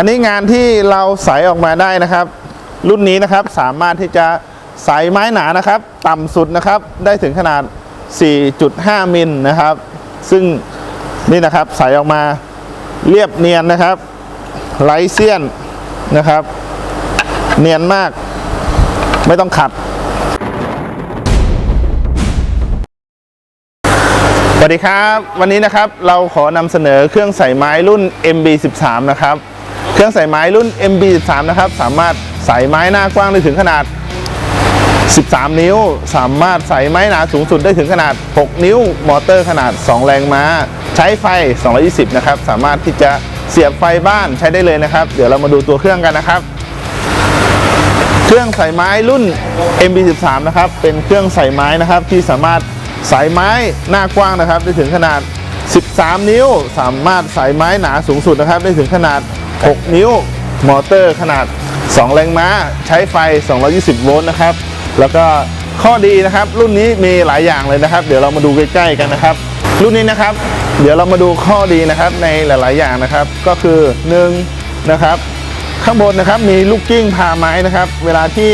อันนี้งานที่เราใสออกมาได้นะครับ รุ่นนี้นะครับสามารถที่จะใสไม้หนานะครับ ต่ำสุดนะครับ ได้ถึงขนาด 4.5 มิลนะครับ ซึ่งนี่นะครับใสออกมาเรียบเนียนนะครับไร้เสี้ยนนะครับ เนียนมากไม่ต้องขัดสวัสดีครับ วันนี้นะครับเราขอนำเสนอเครื่องใส่ไม้รุ่น MB13 นะครับ เครื่องใส่ไม้รุ่น MB13 นะครับ สามารถใส่ไม้หน้ากว้างได้ถึงขนาด 13 นิ้ว สามารถใส่ไม้หนาสูงสุดได้ถึงขนาด 6 นิ้ว มอเตอร์ขนาด 2 แรงม้า ใช้ไฟ 220 นะครับ สามารถที่จะเสียบไฟบ้านใช้ได้เลยนะครับ เดี๋ยวเรามาดูตัวเครื่องกันนะครับ เครื่องใส่ไม้รุ่น MB13 นะครับ เป็นเครื่องใส่ไม้นะครับที่สามารถใส่ไม้หน้ากว้างนะครับ ได้ถึงขนาด 13 นิ้ว สามารถใส่ไม้หนาสูงสุดนะครับ ได้ถึงขนาด 6 นิ้ว มอเตอร์ขนาด 2 แรงม้า ใช้ไฟ 220 โวลต์นะครับ แล้วก็ข้อดีนะครับ รุ่นนี้มีหลายอย่างเลยนะครับ เดี๋ยวเรามาดูใกล้ๆกันนะครับ รุ่นนี้นะครับ เดี๋ยวเรามาดูข้อดีนะครับในหลาย ๆ อย่างนะครับ ก็คือ1นะครับ ข้างบนนะครับมีลูกกิ้งพาไม้นะครับ เวลาที่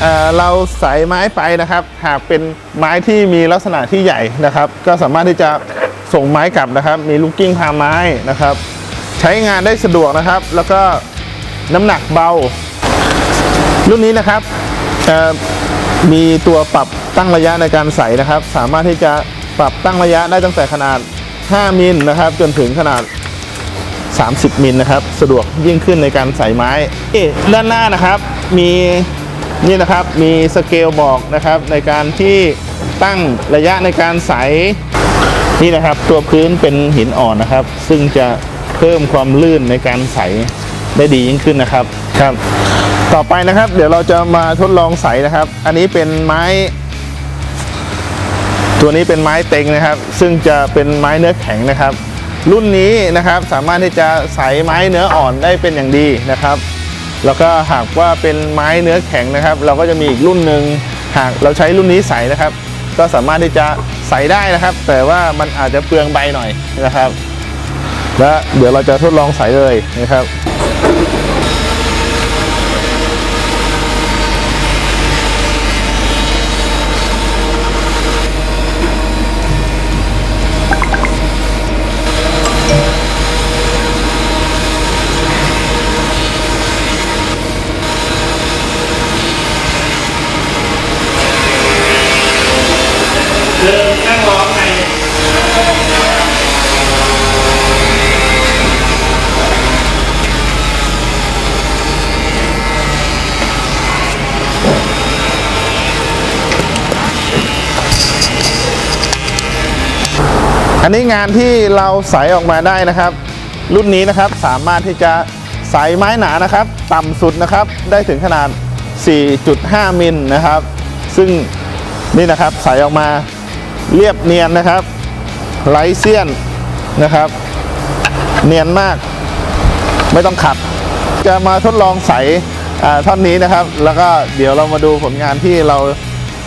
เอ่อเราใส่ไม้ไปนะครับ หากเป็นไม้ที่มีลักษณะที่ใหญ่นะครับ ก็สามารถที่จะส่งไม้กลับนะครับ มีลูกกิ้งพาไม้นะครับ ใช้งานได้สะดวกนะครับ แล้วก็น้ำหนักเบา รุ่นนี้นะครับมีตัวปรับตั้งระยะในการใส่นะครับ สามารถที่จะปรับตั้งระยะได้ตั้งแต่ขนาด 5 มิลนะครับ จนถึงขนาด 30 มิลนะครับ สะดวกยิ่งขึ้นในการใส่ไม้ด้านหน้านะครับมีนี่นะครับมีสเกลบอกนะครับในการที่ตั้งระยะในการใส่นี่นะครับ ตัวพื้นเป็นหินอ่อนนะครับ ซึ่งจะ พิ่มความลื่นในการใส่ได้ดียิ่งขึ้นนะครับครับ ต่อไปนะครับ เดี๋ยวเราจะมาทดลองใส่นะครับ อันนี้เป็นไม้ ตัวนี้เป็นไม้เต็งนะครับ ซึ่งจะเป็นไม้เนื้อแข็งนะครับ รุ่นนี้นะครับสามารถที่จะใส่ไม้เนื้ออ่อนได้เป็นอย่างดีนะครับ แล้วก็หากว่าเป็นไม้เนื้อแข็งนะครับ เราก็จะมีอีกรุ่นหนึ่งหากเราใช้รุ่นนี้ใส่นะครับ ก็สามารถที่จะใส่ได้นะครับ แต่ว่ามันอาจจะเปลืองใบหน่อยนะครับ และเดี๋ยวเราจะทดลองใส่เลยนะครับ อันนี้งานที่เราใสออกมาได้นะครับ รุ่นนี้นะครับสามารถที่จะใสไม้หนานะครับ ต่ำสุดนะครับได้ถึงขนาด 4.5 มิลนะครับ ซึ่งนี่นะครับใสออกมาเรียบเนียนนะครับไร้เสี้ยนนะครับ เนียนมากไม่ต้องขัด จะมาทดลองใส่ท่อนนี้นะครับ แล้วก็เดี๋ยวเรามาดูผลงานที่เรา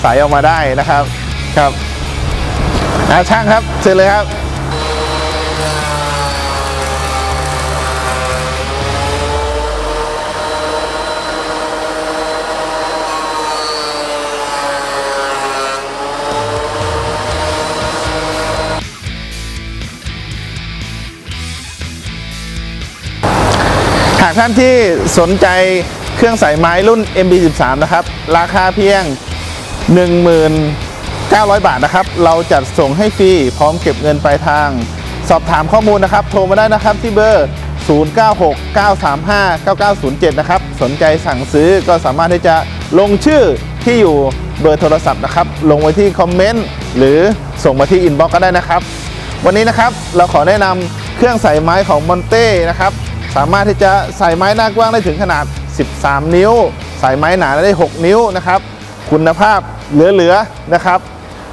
ใสออกมาได้นะครับครับ อ่าช่างครับ เสร็จเลยครับหากท่านที่สนใจเครื่องใส่ไม้รุ่น MB13 นะครับ ราคาเพียง 900 บาทนะครับ เราจัดส่งให้ฟรีพร้อมเก็บเงินปลายทาง สอบถามข้อมูลนะครับ โทรมาได้นะครับที่เบอร์ 0969359907 นะครับ สนใจสั่งซื้อก็สามารถที่จะลงชื่อที่อยู่เบอร์โทรศัพท์นะครับ ลงไว้ที่คอมเมนต์หรือส่งมาที่อินบ็อกก็ได้นะครับ วันนี้นะครับเราขอแนะนำเครื่องใส่ไม้ของมอนเต้นะครับ สามารถที่จะใส่ไม้หน้ากว้างได้ถึงขนาด 13 นิ้ว ใส่ไม้หนาได้ 6 นิ้วนะครับ คุณภาพเหลือๆนะครับ